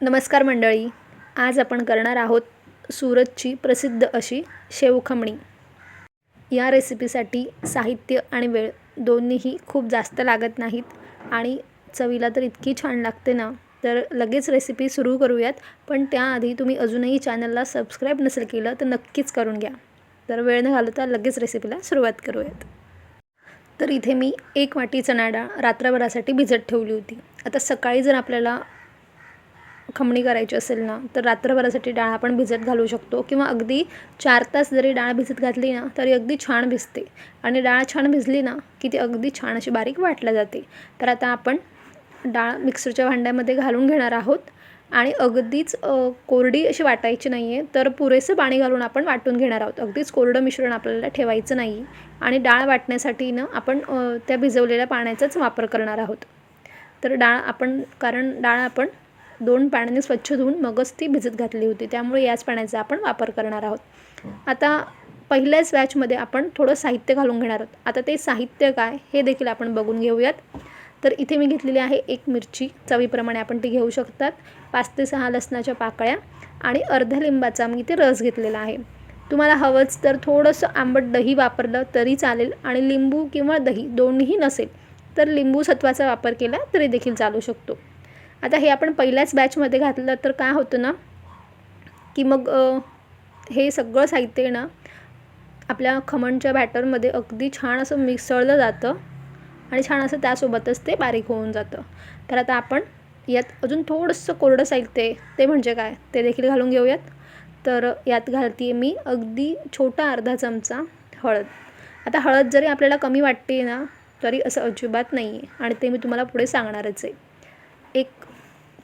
नमस्कार मंडळी. आज आपण करणार आहोत सुरतची प्रसिद्ध अशी शेवखमणी. या रेसिपीसाठी साहित्य आणि वेळ दोन्हीही खूप जास्त लागत नाहीत आणि चवीला तर इतकी छान लागते ना. तर लगेच रेसिपी सुरू करूयात. पण त्याआधी तुम्ही अजूनही चॅनलला सबस्क्राईब नसेल केलं तर नक्कीच करून घ्या. तर वेळ न घालवता लगेच रेसिपीला सुरुवात करूयात. तर इथे मी एक वाटी चणा डाळ रात्रभरासाठी भिजत ठेवली होती. आता सकाळी जर आपल्याला खमणी करायची असेल ना तर रात्रभरासाठी डाळ आपण भिजत घालू शकतो. किंवा अगदी चार तास जरी डाळ भिजत घातली ना तरी अगदी छान भिजते. आणि डाळ छान भिजली ना की ती अगदी छान अशी बारीक वाटल्या जाते. तर आता आपण डाळ मिक्सरच्या भांड्यामध्ये घालून घेणार आहोत. आणि अगदीच कोरडी अशी वाटायची नाही आहे तर पुरेसं पाणी घालून आपण वाटून घेणार आहोत. अगदीच कोरडं मिश्रण आपल्याला ठेवायचं नाही. आणि डाळ वाटण्यासाठी ना आपण त्या भिजवलेल्या पाण्याचाच वापर करणार आहोत. तर डाळ आपण कारण डाळ आपण दोन पाण्याने स्वच्छ धुवून मगच ती भिजत घातली होती. त्यामुळे याच पाण्याचा आपण वापर करणार आहोत. आता पहिल्याच बॅचमध्ये आपण थोडं साहित्य घालून घेणार आहोत. आता ते साहित्य काय हे देखील आपण बघून घेऊयात. तर इथे मी घेतलेली आहे एक मिरची. चवीप्रमाणे आपण ती घेऊ शकतात. पाच ते सहा लसणाच्या पाकळ्या आणि अर्ध्या लिंबाचा मी इथे रस घेतलेला आहे. तुम्हाला हवंच तर थोडंसं आंबट दही वापरलं तरी चालेल आणि लिंबू किंवा दही दोन्हीही नसेल तर लिंबू सत्वाचा वापर केला तरी देखील चालू शकतो. आता हे आपण पहिल्याच बॅचमध्ये घातलं तर काय होतं ना की मग हे सगळं साहित्य ना आपल्या खमणच्या बॅटरमध्ये अगदी छान असं मिसळलं जातं आणि छान असं त्यासोबतच ते बारीक होऊन जातं. तर आता आपण यात अजून थोडंसं कोरडं साहित्य आहे ते म्हणजे काय? ते देखील घालून घेऊयात. तर यात घालते आहे मी अगदी छोटा अर्धा चमचा हळद. आता हळद जरी आपल्याला कमी वाटते ना तरी असं अजिबात नाही आहे आणि ते मी तुम्हाला पुढे सांगणारच आहे. एक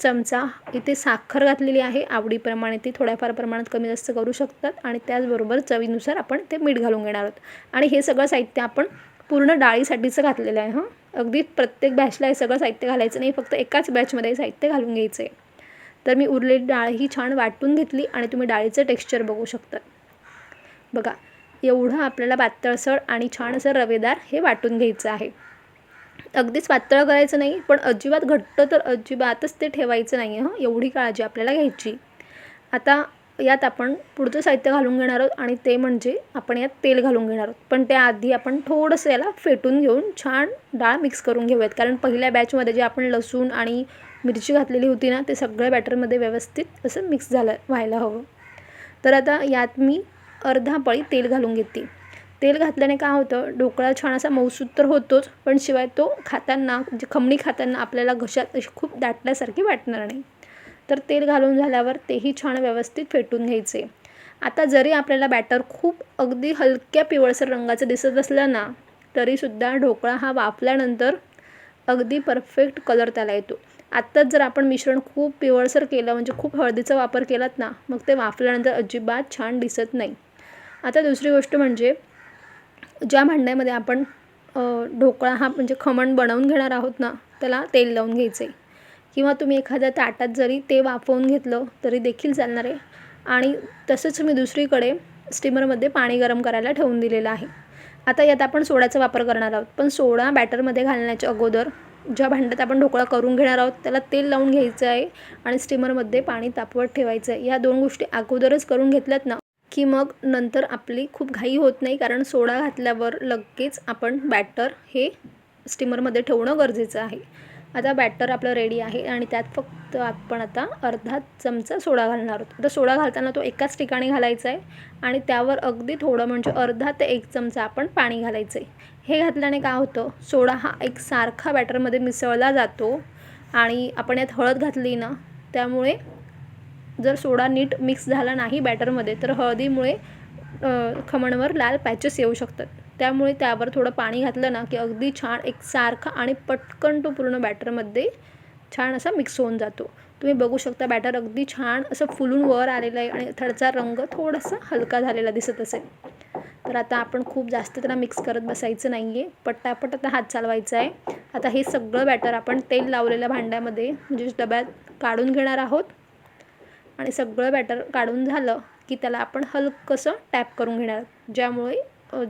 चमचा इथे साखर घातलेली आहे. आवडीप्रमाणे ती थोड्याफार प्रमाणात कमी जास्त करू शकतात आणि त्याचबरोबर चवीनुसार आपण ते मीठ घालून घेणार आहोत. आणि हे सगळं साहित्य आपण पूर्ण डाळीसाठीचं घातलेलं आहे हां. अगदी प्रत्येक बॅचला हे सगळं साहित्य घालायचं नाही फक्त एकाच बॅचमध्ये साहित्य घालून घ्यायचं आहे तर मी उरलेली डाळ ही छान वाटून घेतली आणि तुम्ही डाळीचं टेक्स्चर बघू शकतात बघा एवढं आपल्याला पातळसर आणि छान असं रवेदार हे वाटून घ्यायचं आहे. अगदीच पातळ करायचं नाही पण अजिबात घट्ट तर अजिबातच ते ठेवायचं नाही आहे हं. एवढी काळजी आपल्याला घ्यायची. आता यात आपण पुढचं साहित्य घालून घेणार आहोत आणि ते म्हणजे आपण यात तेल घालून घेणार आहोत. पण त्याआधी आपण थोडंसं याला फेटून घेऊन छान डाळ मिक्स करून घेऊयात. कारण पहिल्या बॅचमध्ये जे आपण लसूण आणि मिरची घातलेली होती ना ते सगळ्या बॅटरमध्ये व्यवस्थित असं मिक्स झालं व्हायला हवं. तर आता यात मी अर्धा पळी तेल घालून घेते. तेल घातल्याने काय होतं? ढोकळा छान असा मऊसूत तर होतोच पण शिवाय तो खाताना म्हणजे खमणी खाताना आपल्याला घशात अशी खूप दाटल्यासारखी वाटणार नाही. तर तेल घालून झाल्यावर तेही छान व्यवस्थित फेटून घ्यायचे. आता जरी आपल्याला बॅटर खूप अगदी हलक्या पिवळसर रंगाचं दिसत असलं ना तरीसुद्धा ढोकळा हा वाफल्यानंतर अगदी परफेक्ट कलर त्याला येतो. आत्ताच जर आपण मिश्रण खूप पिवळसर केलं म्हणजे खूप हळदीचा वापर केलात ना मग ते वाफल्यानंतर अजिबात छान दिसत नाही. आता दुसरी गोष्ट म्हणजे ज्या भांड्यामध्ये आपण ढोकळा हा म्हणजे खमण बनवून घेणार आहोत ना त्याला तेल लावून घ्यायचं आहे किंवा तुम्ही एखाद्या ताटात जरी ते वाफवून घेतलं तरी देखील चालणार आहे. आणि तसंच मी दुसरीकडे स्टीमरमध्ये पाणी गरम करायला ठेवून दिलेलं आहे. आता यात आपण सोड्याचा वापर करणार आहोत. पण सोडा बॅटरमध्ये घालण्याच्या अगोदर ज्या भांड्यात आपण ढोकळा करून घेणार आहोत त्याला तेल लावून घ्यायचं आहे आणि स्टीमरमध्ये पाणी तापवत ठेवायचं आहे. या दोन गोष्टी अगोदरच करून घेतल्यात ना की मग नंतर आपली खूप घाई होत नाही कारण सोडा घातल्यावर लगेच आपण बॅटर हे स्टीमरमध्ये ठेवणं गरजेचं आहे. आता बॅटर आपलं रेडी आहे आणि त्यात फक्त आपण आता अर्धा चमचा सोडा घालणार आहोत. आता सोडा घालताना तो एकाच ठिकाणी घालायचा आहे आणि त्यावर अगदी थोडं म्हणजे अर्धा ते एक चमचा आपण पाणी घालायचं आहे हे घातल्याने काय होतं सोडा हा एक सारखा बॅटरमध्ये मिसळला जातो आणि आपण यात हळद घातली ना त्यामुळे जर सोडा नीट मिक्स झाला नाही बॅटरमध्ये तर हळदीमुळे खमणवर लाल पॅचेस येऊ शकतात. त्यामुळे त्यावर थोडं पाणी घातलं ना की अगदी छान एक सारखा आणि पटकन तो पूर्ण बॅटरमध्ये छान असा मिक्स होऊन जातो. तुम्ही बघू शकता बॅटर अगदी छान असं फुलून वर आलेलं आहे आणि थडचा रंग थोडासा हलका झालेला दिसत असेल. तर आता आपण खूप जास्त त्याला मिक्स करत बसायचं नाही आहे पट्टापट आता हात चालवायचा आहे. आता हे सगळं बॅटर आपण तेल लावलेल्या भांड्यामध्ये म्हणजे डब्यात काढून घेणार आहोत. आणि सगळं बॅटर काढून झालं की त्याला आपण हलकंसं टॅप करून घेणार. ज्यामुळे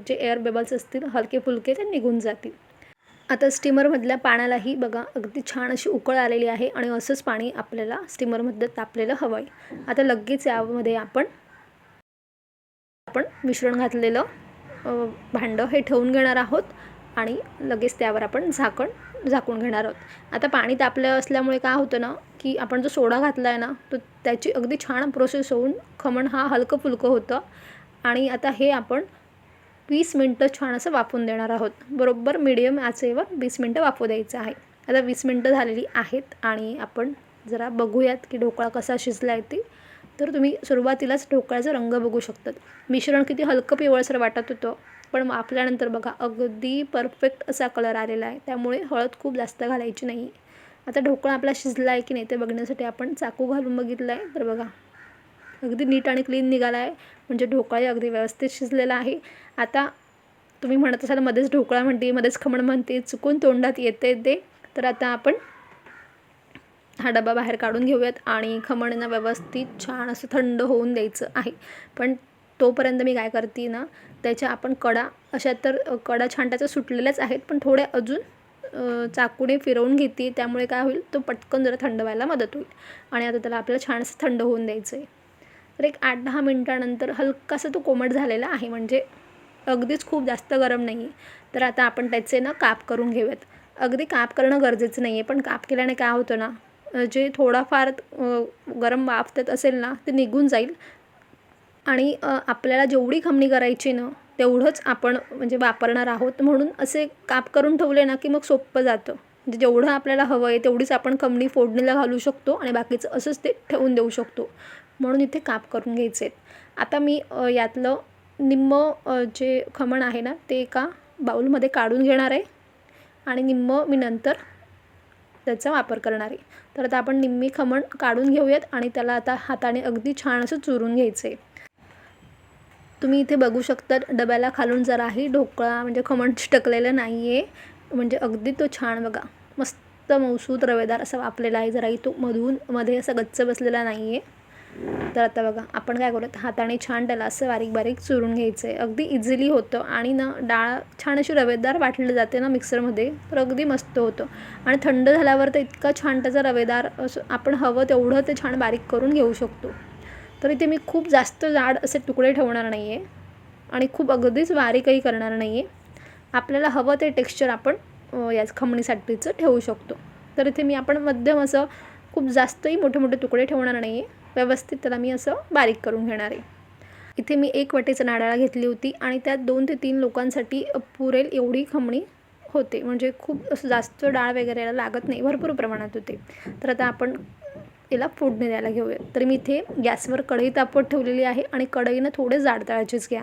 जे एअर बेबल्स असतील हलके फुलके ते निघून जातील. आता स्टीमरमधल्या पाण्यालाही बघा अगदी छान अशी उकळ आलेली आहे आणि असंच पाणी आपल्याला स्टीमरमधलं तापलेलं हवं आहे आता लगेच यामध्ये आपण आपण मिश्रण घातलेलं भांडं हे ठेवून घेणार आहोत. आणि लगेच त्यावर आपण झाकण झाकून घेणार आहोत. आता पाणी तापलं असल्यामुळे काय होतं ना की आपण जो सोडा घातला आहे ना तो त्याची अगदी छान प्रोसेस होऊन खमण हा हलकं फुलकं होतं. आणि आता हे आपण वीस मिनटं छान असं वाफून देणार आहोत. बरोबर मिडियम आचेवर वीस मिनटं वाफू द्यायचं आहे. आता वीस मिनटं झालेली आहेत आणि आपण जरा बघूयात की ढोकळा कसा शिजला आहे ते. तर तुम्ही सुरुवातीलाच ढोकळ्याचा रंग बघू शकतात. मिश्रण किती हलकं पिवळसर वाटत होतं. पण आपल्यानंतर बघा अगदी परफेक्ट असा कलर आलेला आहे. त्यामुळे हळद खूप जास्त घालायची नाही. आता ढोकळा आपला शिजला आहे की नाही ते बघण्यासाठी आपण चाकू घालून बघितलं आहे तर बघा अगदी नीट आणि क्लीन निघाला आहे म्हणजे ढोकळाही अगदी व्यवस्थित शिजलेला आहे. आता तुम्ही म्हणत असाल मध्येच ढोकळा म्हणते मध्येच खमण म्हणते चुकून तोंडात येते ते. तर आता आपण हा डबा बाहेर काढून घेऊयात आणि खमणना व्यवस्थित छान असं थंड होऊन द्यायचं आहे. पण तोपर्यंत मी काय करते ना त्याच्या आपण कडा अशा तर कडा छान सुटलेल्याच आहेत पण थोड्या अजून चाकूने फिरवून घेते त्यामुळे काय होईल तो पटकन जरा थंड व्हायला मदत होईल. आणि आता त्याला आपल्याला छानसं थंड होऊन द्यायचं आहे तर एक आठ दहा मिनटानंतर हलकासा तो कोमट झालेला आहे म्हणजे अगदीच खूप जास्त गरम नाही तर आता आपण त्याचे ना काप करून घेऊयात. अगदी काप करणं गरजेचं नाही आहे पण काप केल्याने काय होतं ना जे थोडाफार गरम वाफतात असेल ना ते निघून जाईल. आणि आपल्याला जेवढी खमणी करायची ना तेवढंच आपण म्हणजे वापरणार आहोत. म्हणून असे काप करून ठेवले ना की मग सोपं जातं. म्हणजे जेवढं आपल्याला हवं आहे तेवढीच आपण खमणी फोडणीला घालू शकतो आणि बाकीचं असंच ते ठेवून देऊ शकतो. म्हणून इथे काप करून घ्यायचे आहेत. आता मी यातलं निम्म जे खमण आहे ना ते एका बाऊलमध्ये काढून घेणार आहे. आणि निम्मं मी नंतर त्याचा वापर करणार आहे. तर आता आपण निम्मी खमण काढून घेऊयात आणि त्याला आता हाताने अगदी छान असं चुरून घ्यायचं आहे तुम्ही इथे बघू शकता डब्याला खालून जराही ढोकळा म्हणजे खमण टकलेलं नाही आहे म्हणजे अगदी तो छान बघा. मस्त मौसूद रवेदार असा वापलेला आहे. जराही तो मधून मध्ये असा गच्च बसलेला नाही आहे तर आता बघा आपण काय करूयात? हाताने छान त्याला असं बारीक बारीक चुरून घ्यायचं आहे अगदी इझिली होतं. आणि ना डाळ छान अशी रवेदार वाटली जाते ना मिक्सरमध्ये तर अगदी मस्त होतं. आणि थंड झाल्यावर तर इतका छान त्याचा रवेदार असं आपण हवं तेवढं ते छान बारीक करून घेऊ शकतो. तर इथे मी खूप जास्त जाड असे तुकडे ठेवणार नाही आहे आणि खूप अगदीच बारीकही करणार नाही आहे आपल्याला हवं ते टेक्स्चर आपण याच खमणीसाठीचं ठेवू शकतो. तर इथे मी आपण मध्यम असं खूप जास्तही मोठे मोठे तुकडे ठेवणार नाही आहे व्यवस्थित त्याला मी असं बारीक करून घेणार आहे. इथे मी एक वाटेचं नाडाळा घेतली होती आणि त्यात दोन ते तीन लोकांसाठी पुरेल एवढी खमणी होते. म्हणजे खूप असं जास्त डाळ वगैरे लागत नाही. भरपूर प्रमाणात होते. तर आता आपण याला फोडणी द्यायला घेऊया. तर मी इथे गॅसवर कढई तापवत ठेवलेली आहे आणि कढईनं थोडे जाड तळाचेच घ्या.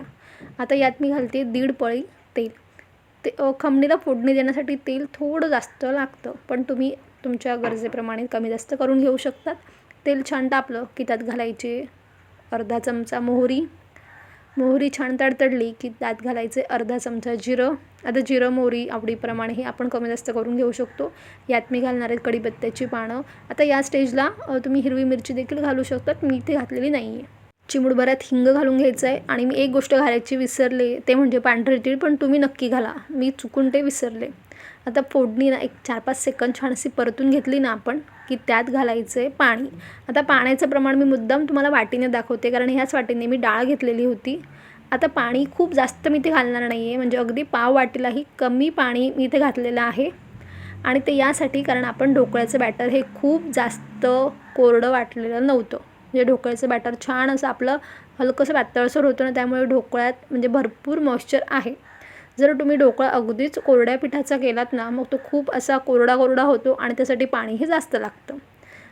आता यात मी घालते दीड पळी तेल. ते खमणीला फोडणी देण्यासाठी तेल थोडं जास्त लागतं पण तुम्ही तुमच्या गरजेप्रमाणे कमी जास्त करून घेऊ शकतात तेल छान तापलं की त्यात घालायचे अर्धा चमचा मोहरी. मोहरी छान तडतडली की त्यात घालायचे अर्धा चमचा जिरं. आता जिरं मोहरी आवडीप्रमाणे हे आपण कमी जास्त करून घेऊ शकतो. यात मी घालणार आहे कढीपत्त्याची पानं. आता या स्टेजला तुम्ही हिरवी मिरची देखील घालू शकतात. मी इथे घातलेली नाही आहे चिमुडभरात हिंग घालून घ्यायचं आहे आणि मी एक गोष्ट घालायची विसरले ते म्हणजे पांढरे तीळ पण तुम्ही नक्की घाला. मी चुकून ते विसरले. आता फोडणी ना एक चार पाच सेकंद छान अशी परतून घेतली ना आपण की त्यात घालायचं आहे पाणी. आता पाण्याचं प्रमाण मी मुद्दाम तुम्हाला वाटीने दाखवते कारण ह्याच वाटीने मी डाळ घेतलेली होती. आता पाणी खूप जास्त मी ते घालणार नाही आहे म्हणजे अगदी पाव वाटीलाही कमी पाणी मी इथे घातलेलं आहे. आणि ते यासाठी कारण आपण ढोकळ्याचं बॅटर हे खूप जास्त कोरडं वाटलेलं नव्हतं. म्हणजे ढोकळ्याचं बॅटर छान असं आपलं हलकंसं पातळसर होतं ना त्यामुळे ढोकळ्यात म्हणजे भरपूर मॉइश्चर आहे. जर तुम्ही ढोकळा अगदीच कोरड्या पिठाचा केलात ना मग तो खूप असा कोरडा कोरडा होतो आणि त्यासाठी पाणीही जास्त लागतं.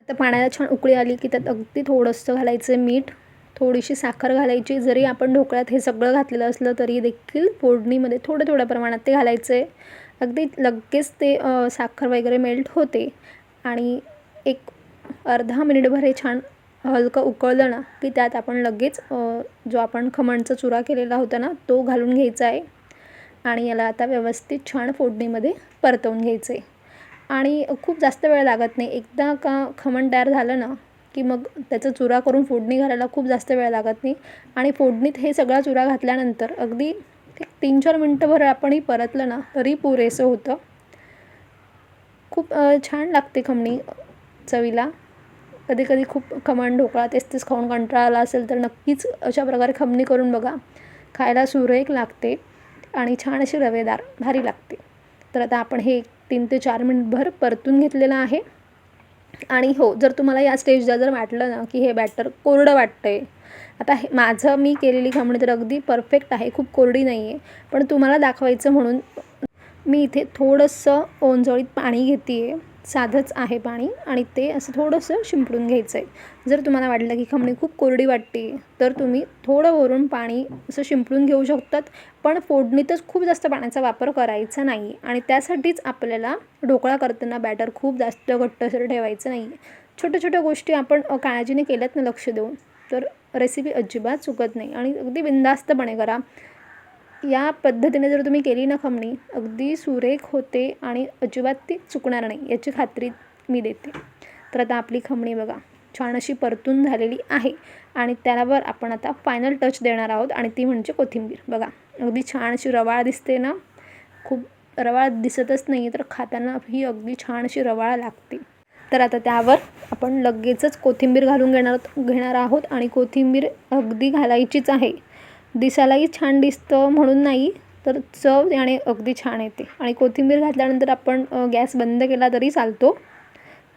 तर पाण्याला छान उकळी आली की त्यात अगदी थोडंसं घालायचं मीठ थोडीशी साखर घालायची. जरी आपण ढोकळ्यात हे सगळं घातलेलं असलं तरी देखील फोडणीमध्ये थोडं थोड्या प्रमाणात ते घालायचं आहे अगदी लगेच ते साखर वगैरे मेल्ट होते. आणि एक अर्धा मिनिटभर हे छान हलकं उकळलं ना की त्यात आपण लगेच जो आपण खमणचा चुरा केलेला होता ना तो घालून घ्यायचा आहे आणि याला आता व्यवस्थित छान फोडणीमध्ये परतवून घ्यायचं आहे आणि खूप जास्त वेळ लागत नाही. एकदा का खमण तयार झालं ना की मग त्याचा चुरा करून फोडणी घालायला खूप जास्त वेळ लागत नाही. आणि फोडणीत हे सगळा चुरा घातल्यानंतर अगदी तीन चार मिनटंभर आपणही परतलं ना तरी पुरेसं होतं. खूप छान लागते खमणी चवीला. कधी कधी खूप खमण ढोकळा तेच तेच खाऊन कंटाळा आला असेल तर नक्कीच अशा प्रकारे खमणी करून बघा. खायला सुरेख लागते आणि छान अशी रवेदार भारी लागते. तर आता आपण हे तीन ते चार मिनिटभर परतून घेतलेलं आहे. आणि हो जर तुम्हाला या स्टेजला जर वाटलं ना की हे बॅटर कोरडं वाटतं आहे आता हे माझं मी केलेली खमणी म्हणजे तर अगदी परफेक्ट आहे खूप कोरडी नाही आहे पण तुम्हाला दाखवायचं म्हणून मी इथे थोडंसं ओंजळीत पाणी घेते आहे साधंच आहे पाणी आणि ते असं थोडंसं शिंपडून घ्यायचं आहे जर तुम्हाला वाटलं की खमणी खूप कोरडी वाटते तर तुम्ही थोडं वरून पाणी असं शिंपडून घेऊ शकतात पण फोडणीतच खूप जास्त पाण्याचा वापर करायचा नाही आणि त्यासाठीच आपल्याला ढोकळा करताना बॅटर खूप जास्त घट्टसर ठेवायचं नाही. छोट्या छोट्या गोष्टी आपण काळजीने केल्यात ना लक्ष देऊन तर रेसिपी अजिबात चुकत नाही आणि अगदी बिंदास्तपणे करा. या पद्धतीने जर तुम्ही केली ना खमणी अगदी सुरेख होते आणि अजिबात ती चुकणार नाही याची खात्री मी देते. तर आता आपली खमणी बघा छान अशी परतून झालेली आहे आणि त्यावर आपण आता फायनल टच देणार आहोत आणि ती म्हणजे कोथिंबीर. बघा अगदी छान अशी रवाळ दिसते ना खूप रवाळ दिसतच नाही तर खाताना ही अगदी छान अशी रवाळ लागते. तर आता त्यावर आपण लगेचच कोथिंबीर घालून घेणार घेणार आहोत आणि कोथिंबीर अगदी घालायचीच आहे. दिसायलाही छान दिसतं म्हणून नाही तर चव याने अगदी छान येते. आणि कोथिंबीर घातल्यानंतर आपण गॅस बंद केला तरी चालतो.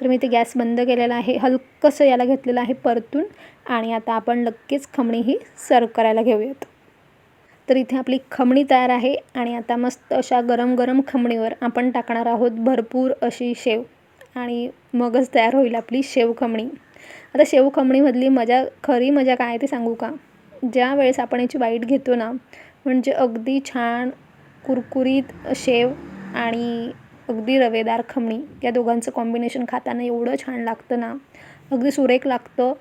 तर मी ते गॅस बंद केलेला आहे. हलकंसं याला घेतलेलं आहे परतून. आणि आता आपण लगेच खमणी ही सर्व करायला घेऊयात. तर इथे आपली खमणी तयार आहे. आणि आता मस्त अशा गरम गरम खमणीवर आपण टाकणार आहोत भरपूर अशी शेव. आणि मगच तयार होईल आपली शेव खमणी. आता शेव खमणीमधली मजा खरी मजा काय आहे ते सांगू का? ज्या वेळेस आपण याची बाईट घेतो ना म्हणजे अगदी छान कुरकुरीत शेव आणि अगदी रवेदार खमणी या दोघांचं कॉम्बिनेशन खाताना एवढं छान लागतं ना. अगदी सुरेख लागतं.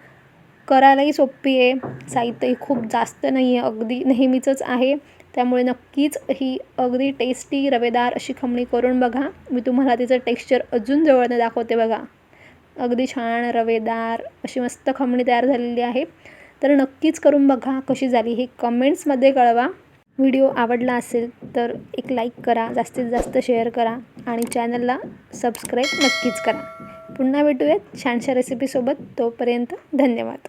करायलाही सोपी आहे. साहित्यही खूप जास्त नाही आहे अगदी नेहमीचंच आहे. त्यामुळे नक्कीच ही अगदी टेस्टी रवेदार अशी खमणी करून बघा. मी तुम्हाला तिचं टेक्स्चर अजून जवळनं दाखवते बघा. अगदी छान रवेदार अशी मस्त खमणी तयार झालेली आहे. तर नक्कीच करून बघा कशी झाली हे कमेंट्समध्ये कळवा. व्हिडिओ आवडला असेल तर एक लाईक करा जास्तीत जास्त शेअर करा आणि चॅनलला सबस्क्राईब नक्कीच करा. पुन्हा भेटूयात छानशा रेसिपीसोबत तोपर्यंत धन्यवाद.